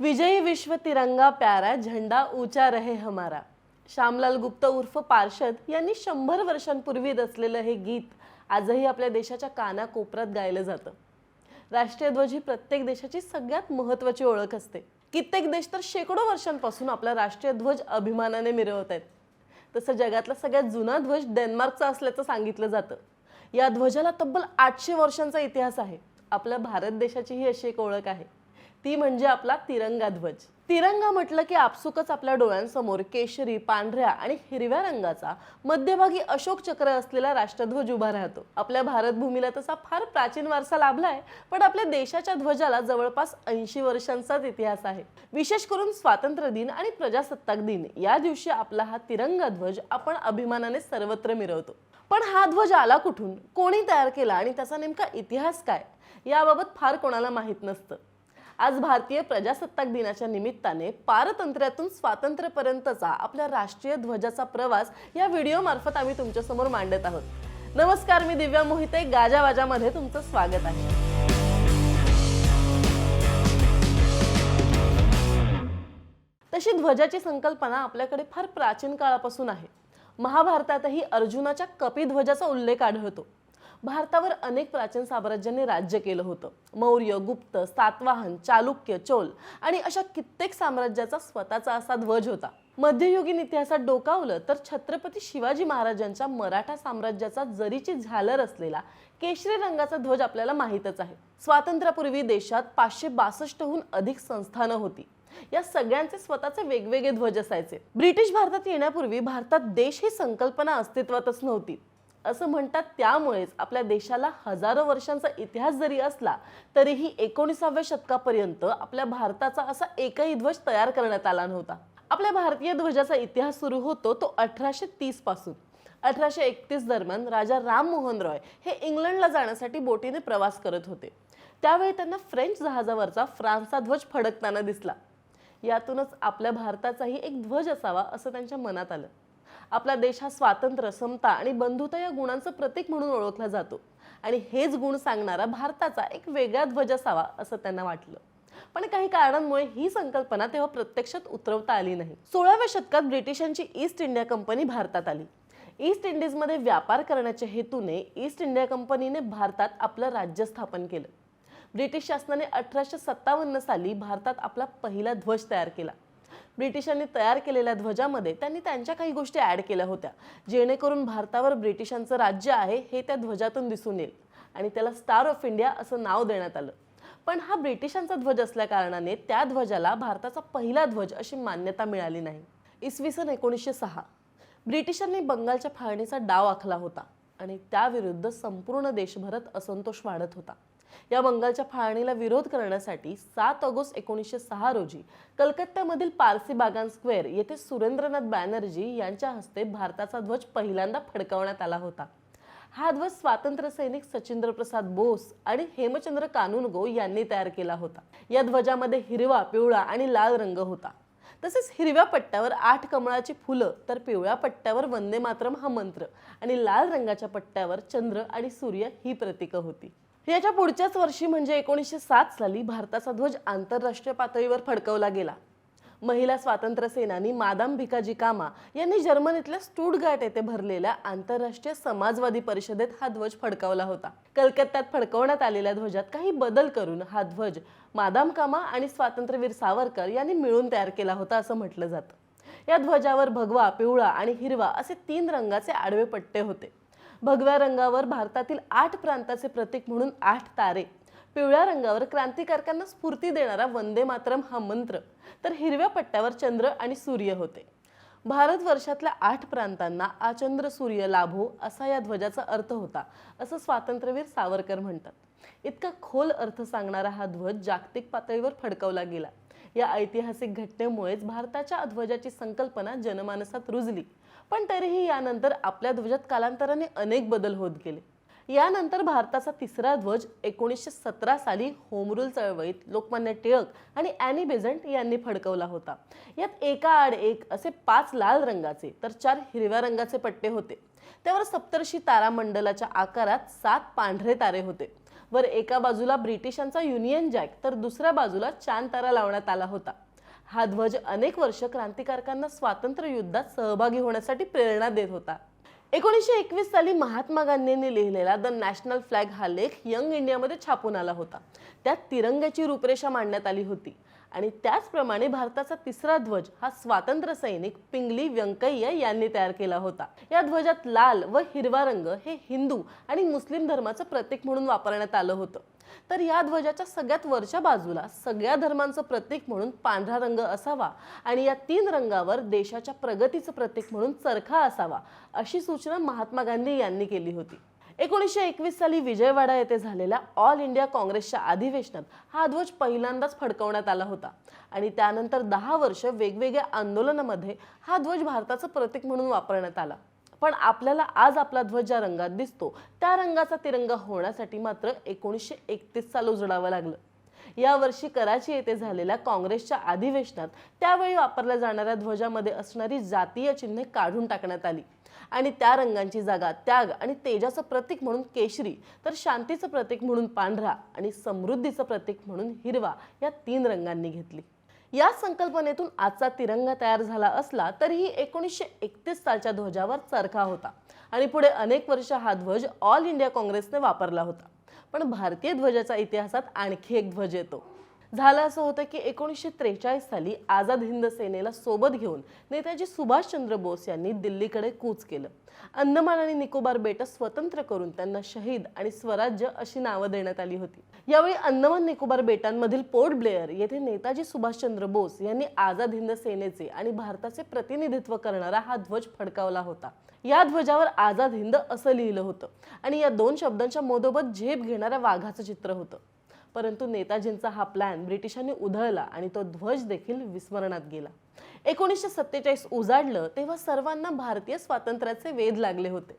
विजयी विश्व तिरंगा प्यारा झेंडा उचा रहे हमारा. श्यामलाल गुप्त उर्फ पार्षद यांनी शंभर वर्षांपूर्वी रचलेलं हे गीत आजही आपल्या देशाच्या कानाकोपऱ्यात गायलं जातं. राष्ट्रीय ध्वज ही प्रत्येक देशाची सगळ्यात महत्त्वाची ओळख असते. कित्येक देश तर शेकडो वर्षांपासून आपला राष्ट्रीय ध्वज अभिमानाने मिरवत आहेत. तसं जगातला सगळ्यात जुना ध्वज डेन्मार्कचा असल्याचं सांगितलं जातं. या ध्वजाला तब्बल आठशे वर्षांचा इतिहास आहे. आपल्या भारत देशाची ही अशी एक ओळख आहे. ती म्हणजे आपला तिरंगा ध्वज तिरंगा म्हटलं की आपसुकच आपल्या डोळ्यांसमोर केशरी पांढऱ्या आणि हिरव्या रंगाचा मध्यभागी अशोक चक्र असलेला राष्ट्रध्वज उभा राहतो. आपल्या भारत भूमीला तसा फार प्राचीन वारसा लाभलाय पण आपल्या देशाच्या ध्वजाला जवळपास ऐंशी वर्षांचाच इतिहास आहे. विशेष करून स्वातंत्र्य दिन आणि प्रजासत्ताक दिन या दिवशी आपला हा तिरंगा ध्वज आपण अभिमानाने सर्वत्र मिरवतो. पण हा ध्वज आला कुठून? कोणी तयार केला आणि त्याचा नेमका इतिहास काय? याबाबत फार कोणाला माहीत नसतं. आज भारतीय प्रजासत्ताक दिनाच्या निमित्ताने पारतंत्र्यातून स्वातंत्र्यापर्यंतचा आपल्या राष्ट्रीय ध्वजाचा प्रवास या व्हिडिओमार्फत आम्ही तुमच्यासमोर मांडत आहोत. नमस्कार मी दिव्या मोहिते. गाजावाजामध्ये तुमचं स्वागत आहे. तशी ध्वजाची संकल्पना आपल्याकडे फार प्राचीन काळापासून आहे. महाभारतातही अर्जुनाच्या कपिध्वजाचा उल्लेख आढळतो. भारतावर अनेक प्राचीन साम्राज्यांनी राज्य केलं होतं. मौर्य गुप्त सातवाहन चालुक्य चोल आणि अशा कित्येक साम्राज्याचा स्वतःचा असा ध्वज होता. मध्ययुगीन इतिहासात डोकावलं तर छत्रपती शिवाजी महाराजांच्या मराठा साम्राज्याचा जरीची झालर असलेला केशरी रंगाचा ध्वज आपल्याला माहीतच आहे. स्वातंत्र्यापूर्वी देशात पाचशे बासष्टहून अधिक संस्थानं होती. या सगळ्यांचे स्वतःचे वेगवेगळे ध्वज असायचे. ब्रिटिश भारतात येण्यापूर्वी भारतात देश ही संकल्पना अस्तित्वातच नव्हती. असं म्हणतात त्यामुळेच आपल्या देशाला हजारो वर्षांचा इतिहास जरी असला तरीही एकोणीसाव्या शतकापर्यंत आपल्या भारताचा असा एकही ध्वज तयार करण्यात आला नव्हता. आपल्या भारतीय ध्वजाचा इतिहास सुरू होतो तो अठराशे तीसपासून. अठराशे एकतीस दरम्यान राजा राम मोहन रॉय हे इंग्लंडला जाण्यासाठी बोटीने प्रवास करत होते. त्यावेळी त्यांना फ्रेंच जहाजावरचा फ्रान्सचा ध्वज फडकताना दिसला. यातूनच आपल्या भारताचाही एक ध्वज असावा असं त्यांच्या मनात आलं. आपला देश हा स्वातंत्र्य समता आणि बंधुता या गुणांचं प्रतीक म्हणून ओळखला जातो. आणि हेच गुण सांगणारा भारताचा एक वेगळा ध्वज असावा असं त्यांना वाटलं. पण काही कारणांमुळे ही संकल्पना तेव्हा प्रत्यक्षात उतरवता आली नाही. सोळाव्या शतकात ब्रिटिशांची ईस्ट इंडिया कंपनी भारतात आली. ईस्ट इंडिजमध्ये व्यापार करण्याच्या हेतूने ईस्ट इंडिया कंपनीने भारतात आपलं राज्य स्थापन केलं. ब्रिटिश शासनाने अठराशे सत्तावन्न साली भारतात आपला पहिला ध्वज तयार केला. ब्रिटिशांनी तयार केलेल्या ध्वजामध्ये त्यांनी त्यांच्या काही गोष्टी ॲड केल्या होत्या जेणेकरून भारतावर ब्रिटिशांचं राज्य आहे हे त्या ध्वजातून दिसून येईल. आणि त्याला स्टार ऑफ इंडिया असं नाव देण्यात आलं. पण हा ब्रिटिशांचा ध्वज असल्या कारणाने त्या ध्वजाला भारताचा पहिला ध्वज अशी मान्यता मिळाली नाही. इसवी सन एकोणीसशे सहा. ब्रिटिशांनी बंगालच्या फाळणीचा डाव आखला होता आणि त्याविरुद्ध संपूर्ण देशभरात असंतोष वाढत होता. या बंगालच्या फाळणीला विरोध करण्यासाठी सात ऑगस्ट एकोणीसशे सहा रोजी कलकत्त्यामधील पारसी बागान स्क्वेअर येथे सुरेंद्रनाथ बॅनर्जी यांच्या हस्ते भारताचा ध्वज पहिल्यांदा फडकवण्यात आला होता. हा ध्वज स्वातंत्र्य सैनिक सचिंद्र प्रसाद बोस आणि हेमचंद्र कानुनगो यांनी तयार केला होता. या ध्वजामध्ये हिरवा पिवळा आणि लाल रंग होता. तसेच हिरव्या पट्ट्यावर आठ कमळाची फुलं तर पिवळ्या पट्ट्यावर वंदे मातरम हा मंत्र आणि लाल रंगाच्या पट्ट्यावर चंद्र आणि सूर्य ही प्रतीकं होती. याच्या पुढच्याच वर्षी म्हणजे एकोणीसशे सात साली भारताचा ध्वज आंतरराष्ट्रीय पातळीवर फडकवला गेला. महिला स्वातंत्र्य सेनानी मादाम भिकाजी कामा यांनी जर्मनीतल्या स्टुडगार्ट येथे भरलेल्या आंतरराष्ट्रीय समाजवादी परिषदेत हा ध्वज फडकावला होता. कलकत्त्यात फडकवण्यात आलेल्या ध्वजात काही बदल करून हा ध्वज मादाम कामा आणि स्वातंत्र्यवीर सावरकर यांनी मिळून तयार केला होता असं म्हटलं जातं. या ध्वजावर भगवा पिवळा आणि हिरवा असे तीन रंगाचे आडवे पट्टे होते. भगव्या रंगावर भारतातील आठ प्रांताचे प्रतीक म्हणून आठ तारे. पिवळ्या रंगावर क्रांतिकारकांना स्फूर्ती देणारा वंदे मातरम हा मंत्र. तर हिरव्या पट्ट्यावर चंद्र आणि सूर्य होते. भारतवर्षातल्या आठ प्रांतांना आचंद्र सूर्य लाभो असा या ध्वजाचा अर्थ होता असं स्वातंत्र्यवीर सावरकर म्हणतात. इतका खोल अर्थ सांगणारा हा ध्वज जागतिक पातळीवर फडकवला गेला. या ऐतिहासिक घटनेमुळेच भारताच्या ध्वजाची संकल्पना जनमानसात रुजली. पण तरीही यानंतर आपल्या ध्वजात कालांतराने अनेक बदल होत गेले. यानंतर भारताचा तिसरा ध्वज एकोणीसशे सतरा साली होमरूल चळवळीत लोकमान्य टिळक आणि अॅनी बेझंट यांनी फडकवला होता. यात एका आड एक असे पाच लाल रंगाचे तर चार हिरव्या रंगाचे पट्टे होते. त्यावर सप्तर्षी तारामंडलाच्या आकारात सात पांढरे तारे होते. वर एका बाजूला ब्रिटिशांचा युनियन जॅक तर दुसऱ्या बाजूला चांद तारा लावण्यात आला होता. हा ध्वज अनेक वर्ष क्रांतिकारकांना स्वातंत्र्य युद्धात सहभागी होण्यासाठी प्रेरणा देत होता. एकोणीसशे एकवीस साली महात्मा गांधींनी लिहिलेला द नॅशनल फ्लॅग हा लेख यंग इंडियामध्ये छापून आला होता. त्यात तिरंग्याची रूपरेषा मांडण्यात आली होती आणि त्याचप्रमाणे भारताचा तिसरा ध्वज हा स्वातंत्र्य सैनिक पिंगली व्यंकय्या यांनी तयार केला होता. या ध्वजात लाल व हिरवा रंग हे हिंदू आणि मुस्लिम धर्माचं प्रतीक म्हणून वापरण्यात आलं होतं. तर या ध्वजाच्या सगळ्यात वरच्या बाजूला सगळ्या धर्मांचं प्रतीक म्हणून पांढरा रंग असावा आणि या तीन रंगावर देशाच्या प्रगतीचं प्रतीक म्हणून चरखा असावा अशी सूचना महात्मा गांधी यांनी केली होती. एकोणीसशे एकवीस साली विजयवाडा येथे झालेल्या ऑल इंडिया काँग्रेसच्या अधिवेशनात हा ध्वज पहिल्यांदाच फडकवण्यात आला होता आणि त्यानंतर दहा वर्ष वेगवेगळ्या आंदोलनामध्ये हा ध्वज भारताचं प्रतीक म्हणून वापरण्यात आला. पण आपल्याला आज आपला ध्वज ज्या रंगात दिसतो त्या रंगाचा तिरंगा होण्यासाठी मात्र एकोणीसशे एकतीस साल उजडावं लागलं. यावर्षी कराची येथे झालेल्या काँग्रेसच्या अधिवेशनात त्यावेळी वापरल्या जाणाऱ्या ध्वजामध्ये असणारी जातीय चिन्हे काढून टाकण्यात आली. आणि त्या रंगांची जागा त्याग आणि तेजाचं प्रतीक म्हणून केशरी तर शांतीचं प्रतीक म्हणून पांढरा आणि समृद्धीचं प्रतीक म्हणून हिरवा या तीन रंगांनी घेतली. या संकल्पनेतून आजचा तिरंगा तयार झाला असला तरीही एकोणीसशे एकतीस सालच्या ध्वजावर चरखा होता. आणि पुढे अनेक वर्ष हा ध्वज ऑल इंडिया काँग्रेसने वापरला होता. पण भारतीय ध्वजाचा इतिहासात आणखी एक ध्वज येतो. झालं असं होतं की एकोणीसशे त्रेचाळीस साली आझाद हिंद सेनेला सोबत घेऊन नेताजी सुभाषचंद्र बोस यांनी दिल्लीकडे कूच केलं. अंदमान आणि निकोबार बेट स्वतंत्र करून त्यांना शहीद आणि स्वराज्य अशी नावं देण्यात आली होती. यावेळी अंदमान निकोबार बेटांमधील पोर्ट ब्लेअर येथे नेताजी सुभाषचंद्र बोस यांनी आझाद हिंद सेनेचे आणि भारताचे प्रतिनिधित्व करणारा हा ध्वज फडकावला होता. या ध्वजावर आझाद हिंद असं लिहिलं होतं आणि या दोन शब्दांच्या मोदोबत झेप घेणाऱ्या वाघाचं चित्र होतं. परंतु नेताजींचा हा प्लॅन ब्रिटिशांनी उधळला आणि तो ध्वज देखील विस्मरणात गेला. एकोणीसशे सत्तेचाळीस उजाडलं तेव्हा सर्वांना भारतीय स्वातंत्र्याचे वेध लागले होते.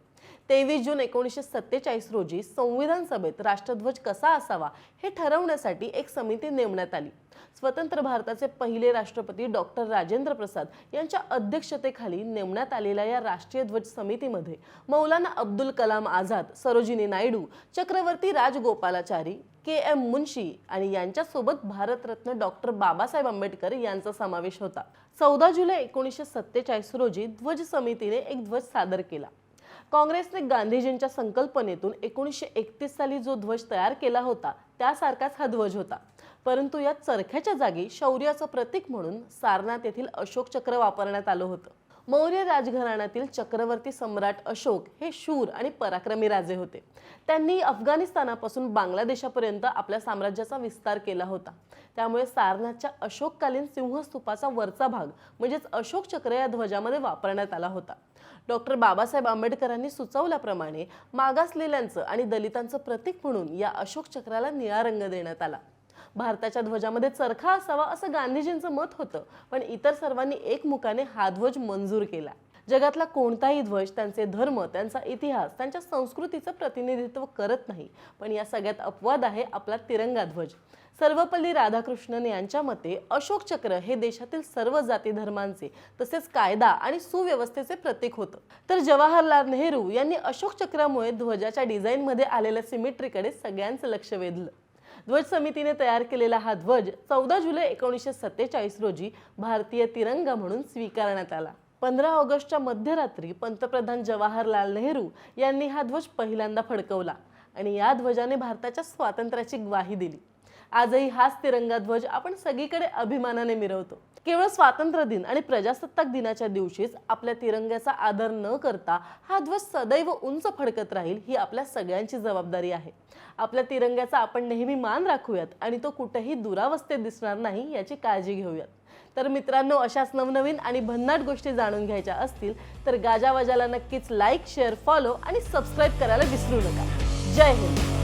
तेवीस जून एकोणीसशे सत्तेचाळीस रोजी संविधान सभेत राष्ट्रध्वज कसा असावा हे ठरवण्यासाठी एक समिती नेमण्यात आली. स्वतंत्र भारताचे पहिले राष्ट्रपती डॉक्टर राजेंद्र प्रसाद यांच्या अध्यक्षतेखाली नेमण्यात आलेल्या या राष्ट्रीय ध्वज समितीमध्ये मौलाना अब्दुल कलाम आझाद सरोजिनी नायडू चक्रवर्ती राजगोपालाचारी के एम मुन्शी आणि यांच्यासोबत भारतरत्न डॉक्टर बाबासाहेब आंबेडकर यांचा समावेश होता. चौदा जुलै एकोणीसशे सत्तेचाळीस रोजी ध्वज समितीने एक ध्वज सादर केला. काँग्रेसने गांधीजींच्या संकल्पनेतून एकोणीसशे एकतीस साली जो ध्वज तयार केला होता त्यासारखाच हा ध्वज होता. परंतु या चरख्याच्या जागी शौर्याचं प्रतीक म्हणून सारनाथ येथील अशोक चक्र वापरण्यात आलं होतं. मौर्य राजघराण्यातील चक्रवर्ती सम्राट अशोक हे शूर आणि पराक्रमी राजे होते. त्यांनी अफगाणिस्तानापासून बांगलादेशापर्यंत आपल्या साम्राज्याचा विस्तार केला होता. त्यामुळे सारनाथच्या अशोककालीन सिंहस्तूपाचा वरचा भाग म्हणजेच अशोक चक्र या ध्वजामध्ये वापरण्यात आला होता. डॉक्टर बाबासाहेब आंबेडकरांनी सुचवल्याप्रमाणे मागासलेल्यांचं आणि दलितांचं प्रतीक म्हणून या अशोक चक्राला निळा रंग देण्यात आला. भारताच्या ध्वजामध्ये चरखा असावा असं गांधीजींचं मत होतं. पण इतर सर्वांनी एकमुखाने हा ध्वज मंजूर केला. जगातला कोणताही ध्वज त्यांचे धर्म त्यांचा इतिहास त्यांच्या संस्कृतीचं प्रतिनिधित्व करत नाही. पण या सगळ्यात अपवाद आहे आपला तिरंगा ध्वज. सर्वपल्ली राधाकृष्णन यांच्या मते अशोक चक्र हे देशातील सर्व जाती धर्मांचे तसेच कायदा आणि सुव्यवस्थेचे प्रतीक होतं. तर जवाहरलाल नेहरू यांनी अशोक चक्रामुळे ध्वजाच्या डिझाईनमध्ये आलेल्या सिमेट्रीकडे सगळ्यांचं लक्ष वेधलं. ध्वज समितीने तयार केलेला हा ध्वज चौदा जुलै एकोणीसशे सत्तेचाळीस रोजी भारतीय तिरंगा म्हणून स्वीकारण्यात आला. पंधरा ऑगस्टच्या मध्यरात्री पंतप्रधान जवाहरलाल नेहरू यांनी हा ध्वज पहिल्यांदा फडकवला आणि या ध्वजाने भारताच्या स्वातंत्र्याची ग्वाही दिली. आजही हाच तिरंगा ध्वज आपण सगळीकडे अभिमानाने मिरवतो. केवळ स्वातंत्र्य दिन आणि प्रजासत्ताक दिनाच्या दिवशीच आपल्या तिरंग्याचा आदर न करता हा ध्वज सदैव उंच फडकत राहील ही आपल्या सगळ्यांची जबाबदारी आहे. आपल्या तिरंग्याचा आपण नेहमी मान राखूयात आणि तो कुठेही दुरावस्थेत दिसणार नाही याची काळजी घेऊयात. तर मित्रांनो अशाच नवनवीन आणि भन्नाट गोष्टी जाणून घ्यायच्या असतील तर गाजावाजाला नक्कीच लाईक शेअर फॉलो आणि सबस्क्राईब करायला विसरू नका. जय हिंद!